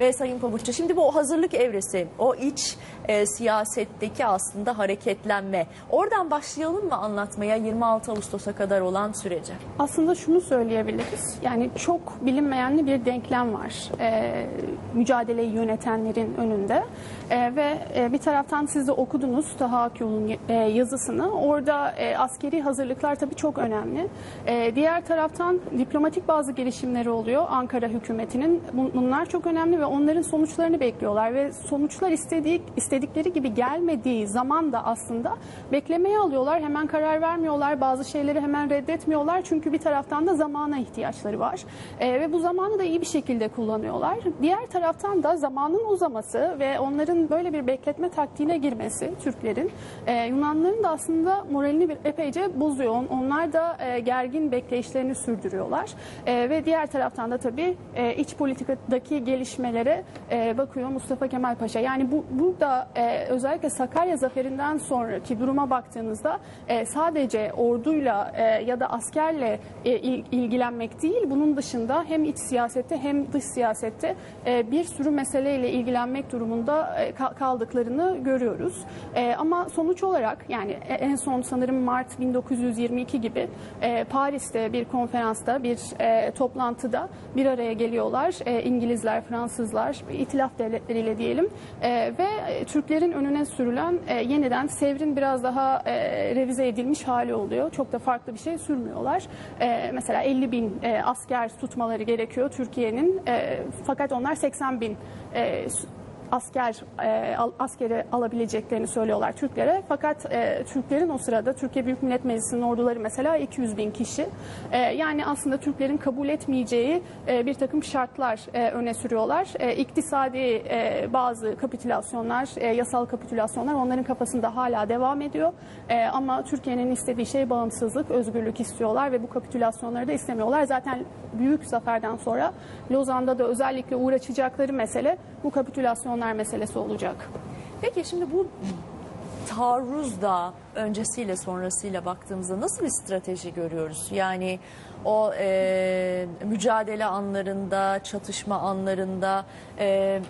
ve Sayın Pabuççu. Şimdi bu hazırlık evresi, o iç e, siyasetteki aslında hareketlenme. Oradan başlayalım mı anlatmaya 26 Ağustos'a kadar olan sürece? Aslında şunu söyleyebiliriz. Yani çok bilinmeyenli bir denklem var. Ee, mücadeleyi yönetenlerin önünde. Ee, ve e, bir taraftan siz de okudunuz Taha Akyol'un e, yazısını. Orada e, askeri hazırlıklar tabii çok önemli. E, diğer taraftan diplomatik bazı gelişimleri oluyor Ankara hükümetinin. Bun- Bunlar çok önemli ve onların sonuçlarını bekliyorlar ve sonuçlar istediği, istedikleri gibi gelmediği zaman da aslında beklemeye alıyorlar. Hemen karar vermiyorlar. Bazı şeyleri hemen reddetmiyorlar. Çünkü bir taraftan da zamana ihtiyaçları var. E, ve bu zamanı da iyi bir şekilde kullanıyorlar. Diğer taraftan da zamanın uzaması ve onların böyle bir bekletme taktiğine girmesi Türklerin e, Yunanların da aslında moralini bir epeyce bozuyor. On- Onlar da e, gergin bekleyişlerini sürdürüyorlar. E, ve diğer taraftan da tabii e, iç politikadaki gelişmelere e, bakıyor Mustafa Kemal Paşa. Yani bu burada e, özellikle Sakarya zaferinden sonraki duruma baktığınızda e, sadece orduyla e, ya da askerle e, il- ilgilenmek değil, bunun dışında hem iç siyasette hem dış siyasette e, bir sürü meseleyle ilgilenmek durumunda e, ka- kaldıklarını görüyoruz. E, ama sonuç olarak yani e- en son sanırım Mart 1922 gibi e, Paris'te bir konferansta, bir e, toplantıda bir araya geliyorlar. E, İngilizler, Fransızlar, itilaf devletleriyle diyelim E, ve Türklerin önüne sürülen e, yeniden Sevr'in biraz daha e, revize edilmiş hali oluyor. Çok da farklı bir şey sürmüyorlar. E, mesela 50 bin e, asker tutmaları gerekiyor Türkiye'nin E, fakat onlar 80 bin e, asker e, al- askeri alabileceklerini söylüyorlar Türklere. Fakat e, Türklerin o sırada Türkiye Büyük Millet Meclisi'nin orduları mesela 200 bin kişi. E, yani aslında Türklerin kabul etmeyeceği e, bir takım şartlar e, öne sürüyorlar. E, iktisadi e, bazı kapitülasyonlar, e, yasal kapitülasyonlar onların kafasında hala devam ediyor. E, ama Türkiye'nin istediği şey bağımsızlık, özgürlük istiyorlar ve bu kapitülasyonları da istemiyorlar. Zaten büyük zaferden sonra Lozan'da da özellikle uğraşacakları mesele bu kapitülasyonlar meselesi olacak. Peki şimdi bu taarruzda öncesiyle sonrasıyla baktığımızda nasıl bir strateji görüyoruz? Yani o e, mücadele anlarında, çatışma anlarında e,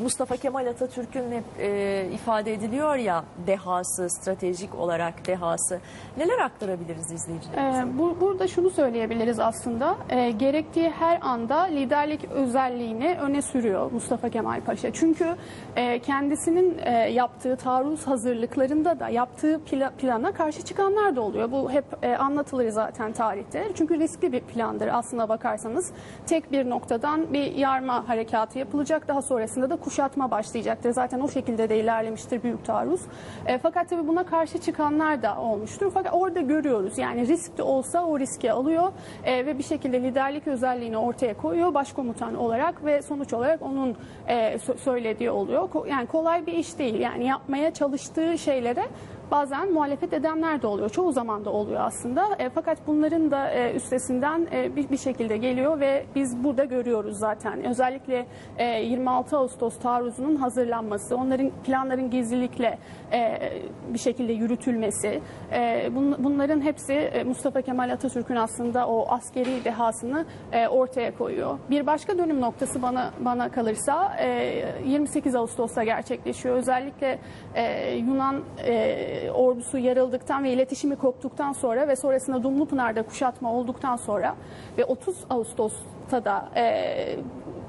Mustafa Kemal Atatürk'ün hep e, ifade ediliyor ya dehası, stratejik olarak dehası. Neler aktarabiliriz izleyicilerimize? Ee, bu, burada şunu söyleyebiliriz aslında. Ee, gerektiği her anda liderlik özelliğini öne sürüyor Mustafa Kemal Paşa. Çünkü e, kendisinin e, yaptığı taarruz hazırlıklarında da yaptığı pla- plana karşı çıkanlar da oluyor. Bu hep e, anlatılır zaten tarihte. Çünkü riskli bir plandır aslına bakarsanız. Tek bir noktadan bir yarma harekatı yapılacak. Daha sonrasında da kuşatma başlayacaktır. Zaten o şekilde de ilerlemiştir büyük taarruz. E, fakat tabii buna karşı çıkanlar da olmuştur. Fakat orada görüyoruz yani risk de olsa o riski alıyor e, ve bir şekilde liderlik özelliğini ortaya koyuyor başkomutan olarak ve sonuç olarak onun e, sö- söylediği oluyor. Yani kolay bir iş değil. Yani yapmaya çalıştığı şeylere bazen muhalefet edenler de oluyor. Çoğu zaman da oluyor aslında. E, fakat bunların da e, üstesinden e, bir, bir şekilde geliyor ve biz burada görüyoruz zaten. Özellikle e, 26 Ağustos taarruzunun hazırlanması, onların planların gizlilikle e, bir şekilde yürütülmesi, e, bun- bunların hepsi e, Mustafa Kemal Atatürk'ün aslında o askeri dehasını e, ortaya koyuyor. Bir başka dönüm noktası bana bana kalırsa e, 28 Ağustos'ta gerçekleşiyor. Özellikle e, Yunan e, ordusu yarıldıktan ve iletişimi koptuktan sonra ve sonrasında Dumlupınar'da kuşatma olduktan sonra ve 30 Ağustos'ta da e,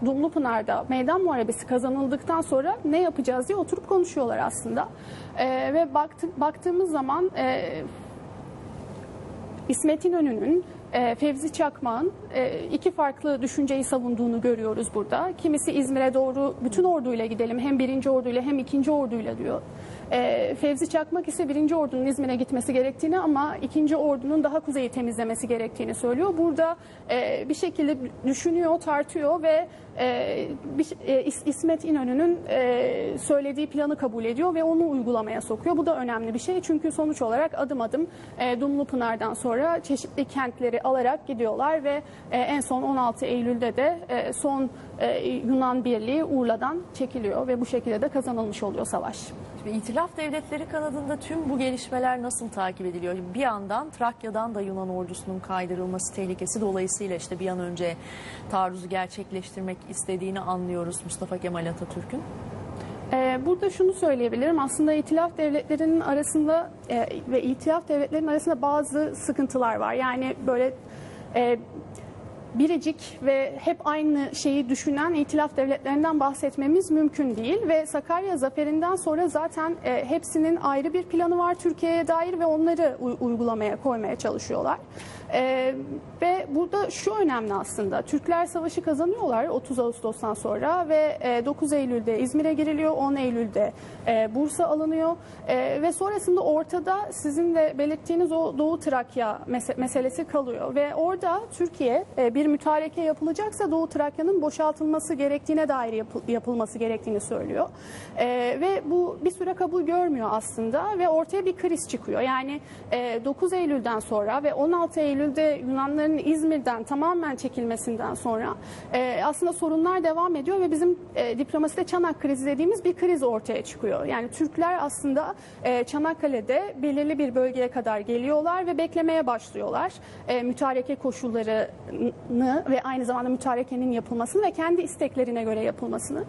Dumlupınar'da meydan muharebesi kazanıldıktan sonra ne yapacağız diye oturup konuşuyorlar aslında. E, ve baktık, baktığımız zaman e, İsmet İnönü'nün e, Fevzi Çakmak'ın e, iki farklı düşünceyi savunduğunu görüyoruz burada. Kimisi İzmir'e doğru bütün orduyla gidelim hem birinci orduyla hem ikinci orduyla diyor. E, Fevzi Çakmak ise birinci ordunun İzmir'e gitmesi gerektiğini ama ikinci ordunun daha kuzeyi temizlemesi gerektiğini söylüyor. Burada e, bir şekilde düşünüyor, tartıyor ve e, bir, e, İs- İsmet İnönü'nün e, söylediği planı kabul ediyor ve onu uygulamaya sokuyor. Bu da önemli bir şey çünkü sonuç olarak adım adım e, Dumlupınar'dan sonra çeşitli kentleri alarak gidiyorlar ve e, en son 16 Eylül'de de e, son e, Yunan birliği Urla'dan çekiliyor ve bu şekilde de kazanılmış oluyor savaş. Şimdi İtilaf devletleri kanadında tüm bu gelişmeler nasıl takip ediliyor? Bir yandan Trakya'dan da Yunan ordusunun kaydırılması tehlikesi dolayısıyla işte bir an önce taarruzu gerçekleştirmek istediğini anlıyoruz Mustafa Kemal Atatürk'ün. Ee, Burada şunu söyleyebilirim. Aslında itilaf devletlerinin arasında e, ve itilaf devletlerinin arasında bazı sıkıntılar var. Yani böyle e, biricik ve hep aynı şeyi düşünen itilaf devletlerinden bahsetmemiz mümkün değil. Ve Sakarya zaferinden sonra zaten e, hepsinin ayrı bir planı var Türkiye'ye dair ve onları uygulamaya koymaya çalışıyorlar. E, ve burada şu önemli aslında. Türkler savaşı kazanıyorlar 30 Ağustos'tan sonra ve e, 9 Eylül'de İzmir'e giriliyor, 10 Eylül'de e, Bursa alınıyor E, ve sonrasında ortada sizin de belirttiğiniz o Doğu Trakya mese- meselesi kalıyor ve orada Türkiye e, bir mütareke yapılacaksa Doğu Trakya'nın boşaltılması gerektiğine dair yapı- yapılması gerektiğini söylüyor E, ve bu bir süre kabul görmüyor aslında ve ortaya bir kriz çıkıyor. Yani e, 9 Eylül'den sonra ve 16 Eylül'de Yunanların İzmir'den tamamen çekilmesinden sonra e, aslında sorunlar devam ediyor ve bizim e, diplomaside Çanak krizi dediğimiz bir kriz ortaya çıkıyor. Yani Türkler aslında e, Çanakkale'de belirli bir bölgeye kadar geliyorlar ve beklemeye başlıyorlar. E, mütareke koşullarını ve aynı zamanda mütarekenin yapılmasını ve kendi isteklerine göre yapılmasını.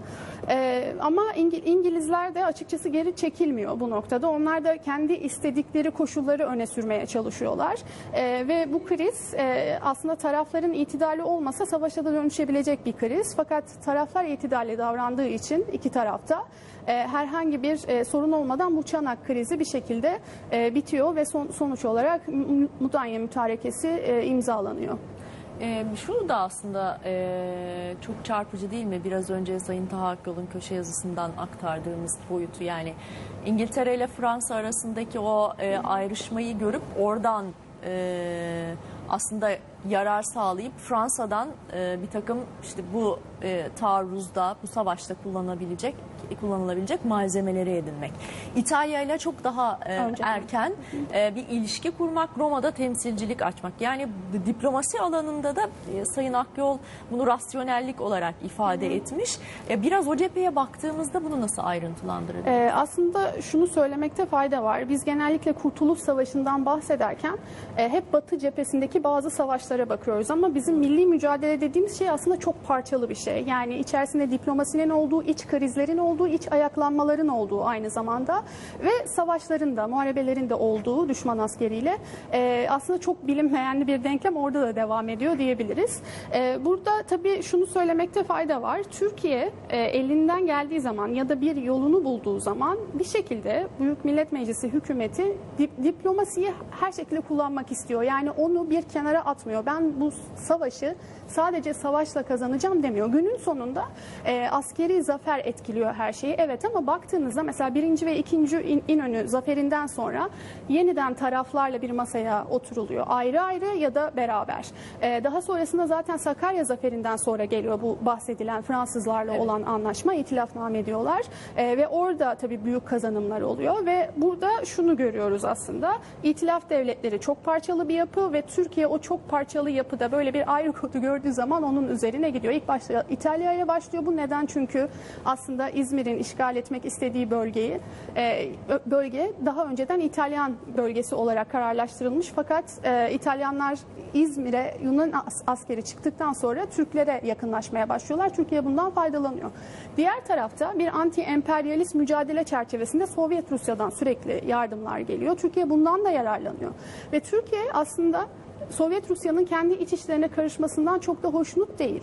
E, ama İngi- İngilizler de açıkçası geri çekilmiyor bu noktada. Onlar da kendi istedikleri koşulları öne sürmeye çalışıyorlar. E, ve bu kriz e, aslında tarafların itidali olmasa savaşa da dönüşebilecek bir kriz. Fakat taraflar itidalli davrandığı için iki tarafta e, herhangi bir e, sorun olmadan bu Çanak krizi bir şekilde e, bitiyor ve son- sonuç olarak Mudanya Mütarekesi e, imzalanıyor. Ee, şu da aslında e, çok çarpıcı değil mi? Biraz önce Sayın Taha Akyol'un köşe yazısından aktardığımız boyutu yani İngiltere ile Fransa arasındaki o e, ayrışmayı görüp oradan e, aslında yarar sağlayıp Fransa'dan e, bir takım işte bu e, taarruzda, bu savaşta kullanabilecek kullanılabilecek malzemeleri edinmek. İtalya ile çok daha e, Önce. erken e, bir ilişki kurmak, Roma'da temsilcilik açmak. Yani diplomasi alanında da e, Sayın Akyol bunu rasyonellik olarak ifade etmiş. E, biraz o cepheye baktığımızda bunu nasıl ayrıntılandırabiliriz? Ee, aslında şunu söylemekte fayda var. Biz genellikle Kurtuluş Savaşı'ndan bahsederken e, hep Batı cephesindeki bazı savaşlara bakıyoruz. Ama bizim milli mücadele dediğimiz şey aslında çok parçalı bir şey. Yani içerisinde diplomasinin olduğu, iç krizlerin olduğu, iç ayaklanmaların olduğu aynı zamanda ve savaşların da, muharebelerin de olduğu düşman askeriyle e, aslında çok bilinmeyen bir denklem orada da devam ediyor diyebiliriz. E, burada tabii şunu söylemekte fayda var. Türkiye e, elinden geldiği zaman ya da bir yolunu bulduğu zaman bir şekilde Büyük Millet Meclisi hükümeti dip- diplomasiyi her şekilde kullanmak istiyor. Yani onu bir kenara atmıyor. Ben bu savaşı sadece savaşla kazanacağım demiyor. Günün sonunda e, askeri zafer etkiliyor her şeyi. Evet ama baktığınızda mesela birinci ve ikinci İn- İnönü zaferinden sonra yeniden taraflarla bir masaya oturuluyor. Ayrı ayrı ya da beraber. E, daha sonrasında zaten Sakarya zaferinden sonra geliyor bu bahsedilen Fransızlarla olan anlaşma. itilafname diyorlar. E, ve orada tabii büyük kazanımlar oluyor ve burada şunu görüyoruz aslında. İtilaf devletleri çok parçalı bir yapı ve Türkiye o çok parçalı yapıda böyle bir ayrı kodu gördüğü zaman onun üzerine gidiyor. İlk başta İtalya ile başlıyor bu neden? Çünkü aslında İzmir'in işgal etmek istediği bölgeyi e, bölge daha önceden İtalyan bölgesi olarak kararlaştırılmış fakat e, İtalyanlar İzmir'e Yunan as- askeri çıktıktan sonra Türklere yakınlaşmaya başlıyorlar. Türkiye bundan faydalanıyor. Diğer tarafta bir anti-emperyalist mücadele çerçevesinde Sovyet Rusya'dan sürekli yardımlar geliyor. Türkiye bundan da yararlanıyor. Ve Türkiye aslında Sovyet Rusya'nın kendi iç işlerine karışmasından çok da hoşnut değil.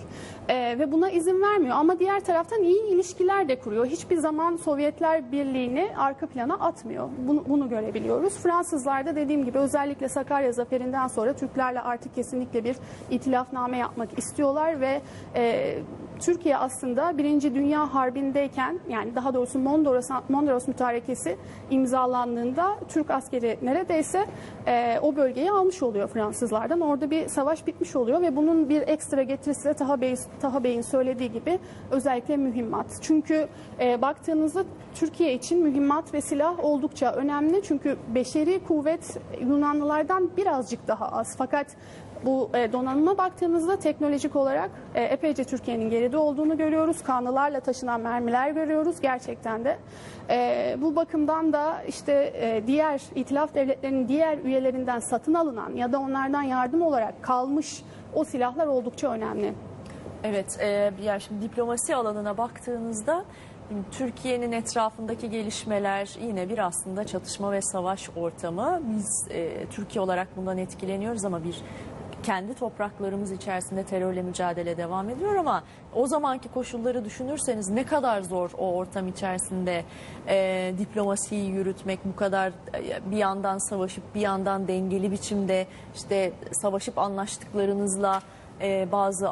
Ee, ve buna izin vermiyor. Ama diğer taraftan iyi ilişkiler de kuruyor. Hiçbir zaman Sovyetler Birliği'ni arka plana atmıyor. Bunu, bunu görebiliyoruz. Fransızlar da dediğim gibi özellikle Sakarya Zaferi'nden sonra Türklerle artık kesinlikle bir itilafname yapmak istiyorlar ve e, Türkiye aslında Birinci Dünya Harbi'ndeyken yani daha doğrusu Mondros, Mondros Mütarekesi imzalandığında Türk askeri neredeyse e, o bölgeyi almış oluyor Fransızlardan. Orada bir savaş bitmiş oluyor ve bunun bir ekstra getirisi de Taha, Bey, Taha Bey'in söylediği gibi özellikle mühimmat. Çünkü e, baktığınızda Türkiye için mühimmat ve silah oldukça önemli. Çünkü beşeri kuvvet Yunanlılardan birazcık daha az. Fakat Bu e, donanıma baktığımızda teknolojik olarak e, epeyce Türkiye'nin geride olduğunu görüyoruz. Kanlılarla taşınan mermiler görüyoruz gerçekten de. E, bu bakımdan da işte e, diğer itilaf devletlerinin diğer üyelerinden satın alınan ya da onlardan yardım olarak kalmış o silahlar oldukça önemli. Evet, e, yani şimdi diplomasi alanına baktığınızda Türkiye'nin etrafındaki gelişmeler yine bir aslında çatışma ve savaş ortamı. Biz e, Türkiye olarak bundan etkileniyoruz ama bir kendi topraklarımız içerisinde terörle mücadele devam ediyor ama o zamanki koşulları düşünürseniz ne kadar zor o ortam içerisinde e, diplomasiyi yürütmek bu kadar e, bir yandan savaşıp bir yandan dengeli biçimde işte savaşıp anlaştıklarınızla e, bazı e,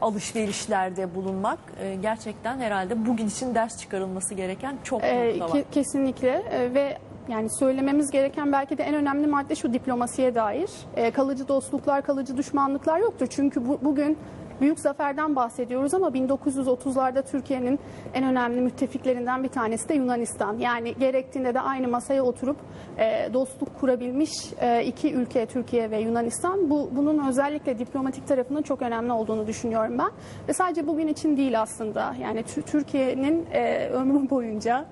alışverişlerde bulunmak e, gerçekten herhalde bugün için ders çıkarılması gereken çok nokta var. ke- kesinlikle Ee, ve yani söylememiz gereken belki de en önemli madde şu diplomasiye dair. Ee, kalıcı dostluklar, kalıcı düşmanlıklar yoktur. Çünkü bu, bugün büyük zaferden bahsediyoruz ama 1930'larda Türkiye'nin en önemli müttefiklerinden bir tanesi de Yunanistan. Yani gerektiğinde de aynı masaya oturup e, dostluk kurabilmiş e, iki ülke Türkiye ve Yunanistan. Bu bunun özellikle diplomatik tarafının çok önemli olduğunu düşünüyorum ben. Ve sadece bugün için değil aslında. Yani Tü- Türkiye'nin e, ömrü boyunca,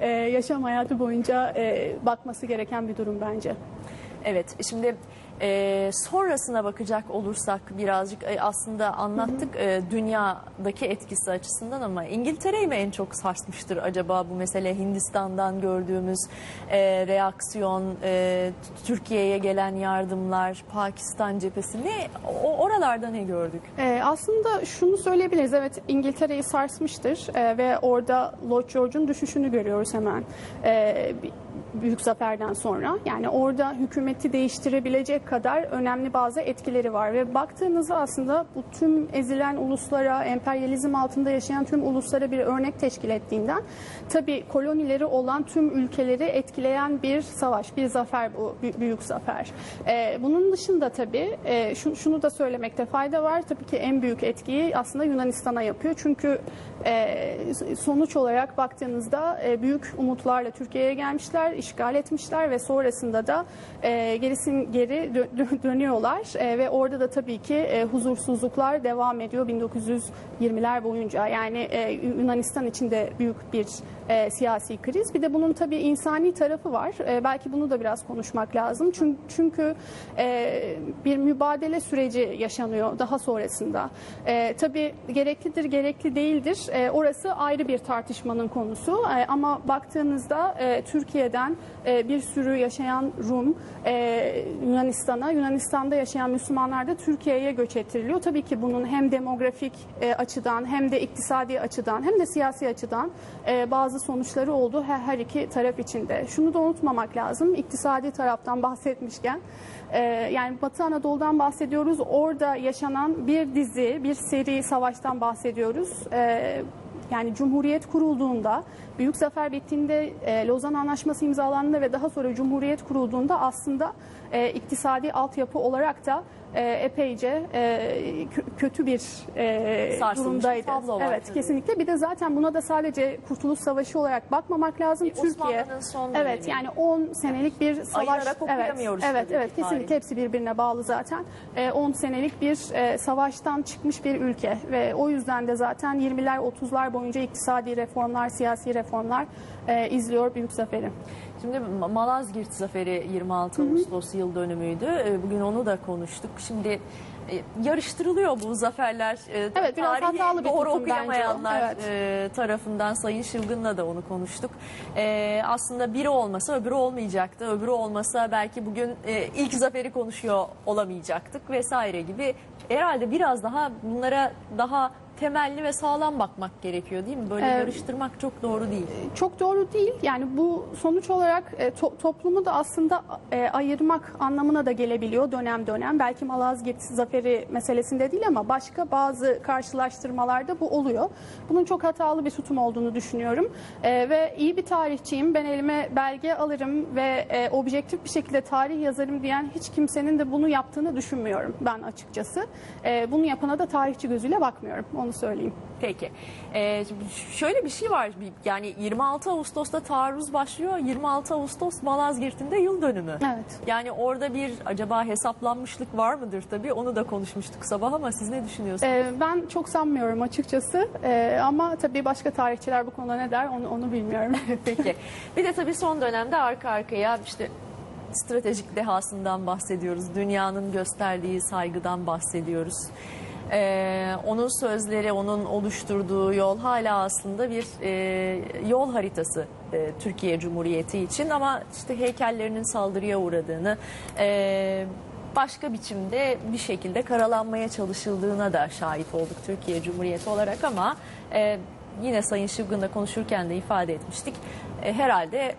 e, yaşam hayatı boyunca bakması gereken bir durum bence. Evet şimdi e, sonrasına bakacak olursak birazcık e, aslında anlattık e, dünyadaki etkisi açısından ama İngiltere'yi mi en çok sarsmıştır acaba bu mesele Hindistan'dan gördüğümüz e, reaksiyon, e, Türkiye'ye gelen yardımlar, Pakistan cephesi ne o, oralarda ne gördük? Ee, aslında şunu söyleyebiliriz. Evet İngiltere'yi sarsmıştır Ee, ve orada Lord George'un düşüşünü görüyoruz hemen. Bir- büyük zaferden sonra. Yani orada hükümeti değiştirebilecek kadar önemli bazı etkileri var ve baktığınızda aslında bu tüm ezilen uluslara, emperyalizm altında yaşayan tüm uluslara bir örnek teşkil ettiğinden tabii kolonileri olan tüm ülkeleri etkileyen bir savaş, bir zafer bu bü- büyük zafer. Ee, bunun dışında tabii e, şu- şunu da söylemekte fayda var. Tabii ki en büyük etkiyi aslında Yunanistan'a yapıyor. Çünkü e, sonuç olarak baktığınızda e, büyük umutlarla Türkiye'ye gelmişler, işgal etmişler ve sonrasında da e, gerisin geri dö- dö- dönüyorlar E, ve orada da tabii ki e, huzursuzluklar devam ediyor 1920'ler boyunca. Yani e, Yunanistan için de büyük bir e, siyasi kriz. Bir de bunun tabii insani tarafı var. E, belki bunu da biraz konuşmak lazım. Çünkü, çünkü e, bir mübadele süreci yaşanıyor daha sonrasında. E, tabii gereklidir, gerekli değildir. E, orası ayrı bir tartışmanın konusu. E, ama baktığınızda e, Türkiye'den e, bir sürü yaşayan Rum e, Yunanistan'a, Yunanistan'da yaşayan Müslümanlar da Türkiye'ye göç ettiriliyor. Tabii ki bunun hem demografik e, açıdan hem de iktisadi açıdan hem de siyasi açıdan e, bazı sonuçları oldu her, her iki taraf içinde. Şunu da unutmamak lazım. İktisadi taraftan bahsetmişken e, yani Batı Anadolu'dan bahsediyoruz. Orada yaşanan bir dizi, bir seri savaştan bahsediyoruz. E, yani Cumhuriyet kurulduğunda, Büyük Zafer bittiğinde, e, Lozan Anlaşması imzalandığında ve daha sonra Cumhuriyet kurulduğunda aslında e, iktisadi altyapı olarak da e, epeyce e, kö- kötü bir e, Sarsılmış bir durumdaydı. tablo var evet, tabii. kesinlikle. Bir de zaten buna da sadece Kurtuluş Savaşı olarak bakmamak lazım. E, Türkiye Osmanlı'nın son Evet, yani 10 senelik bir savaş. Ayırarak evet, okuyamıyoruz evet, tabii evet, ki kesinlikle tarihi. hepsi birbirine bağlı zaten. E, 10 senelik bir e, savaştan çıkmış bir ülke ve o yüzden de zaten 20'ler 30'lar boyunca iktisadi reformlar, siyasi reformlar e, izliyor Büyük Zafer'i. Şimdi Ma- Malazgirt Zaferi 26 Ağustos yıl dönümüydü. E, Bugün onu da konuştuk. Şimdi e, yarıştırılıyor bu zaferler. E, Evet, biraz tarihi hatalı bir doğru bence okuyamayanlar Evet. e, tarafından Sayın Şılgın'la da onu konuştuk. E, aslında biri olmasa öbürü olmayacaktı. Öbürü olmasa belki bugün e, ilk zaferi konuşuyor olamayacaktık vesaire gibi. Herhalde biraz daha bunlara daha temelli ve sağlam bakmak gerekiyor değil mi? Böyle Evet. yarıştırmak çok doğru değil. çok doğru değil. Yani bu sonuç olarak e, to- toplumu da aslında e, ayırmak anlamına da gelebiliyor dönem dönem. Belki Malazgirt zaferi meselesinde değil ama başka bazı karşılaştırmalarda bu oluyor. Bunun çok hatalı bir tutum olduğunu düşünüyorum. E, ve iyi bir tarihçiyim. Ben elime belge alırım ve e, objektif bir şekilde tarih yazarım diyen hiç kimsenin de bunu yaptığını düşünmüyorum ben açıkçası. E, bunu yapana da tarihçi gözüyle bakmıyorum. Onu onu söyleyeyim. Peki. Ee, şöyle bir şey var. Yani 26 Ağustos'ta taarruz başlıyor. 26 Ağustos Malazgirt'in de yıl dönümü. Evet. Yani orada bir acaba hesaplanmışlık var mıdır tabii. Onu da konuşmuştuk sabah ama siz ne düşünüyorsunuz? Ee, ben çok sanmıyorum açıkçası Ee, ama tabii başka tarihçiler bu konuda ne der onu, onu bilmiyorum. Peki. Bir de tabii son dönemde arka arkaya işte stratejik dehasından bahsediyoruz. Dünyanın gösterdiği saygıdan bahsediyoruz. Ee, onun sözleri, onun oluşturduğu yol hala aslında bir e, yol haritası e, Türkiye Cumhuriyeti için ama işte heykellerinin saldırıya uğradığını, e, başka biçimde bir şekilde karalanmaya çalışıldığına da şahit olduk Türkiye Cumhuriyeti olarak ama e, yine Sayın Şıvgın'la konuşurken de ifade etmiştik. E, herhalde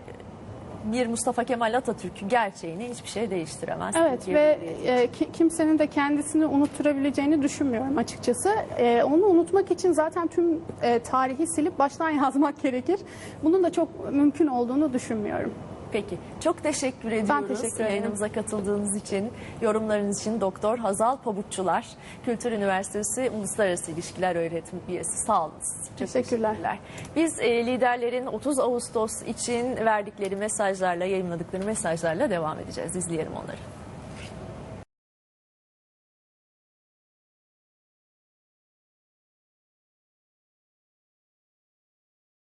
bir Mustafa Kemal Atatürk gerçeğini hiçbir şey değiştiremez. Evet ve e, ki- kimsenin de kendisini unutturabileceğini düşünmüyorum açıkçası. E, onu unutmak için zaten tüm e, tarihi silip baştan yazmak gerekir. Bunun da çok mümkün olduğunu düşünmüyorum. Peki. Çok teşekkür ediyoruz teşekkür ederim. yayınımıza katıldığınız için, yorumlarınız için Doktor Hazal Pabuççular, Kültür Üniversitesi Uluslararası İlişkiler Öğretim Üyesi. Sağ olun. Çok Teşekkürler. Biz e, liderlerin 30 Ağustos için verdikleri mesajlarla, yayınladıkları mesajlarla devam edeceğiz. İzleyelim onları.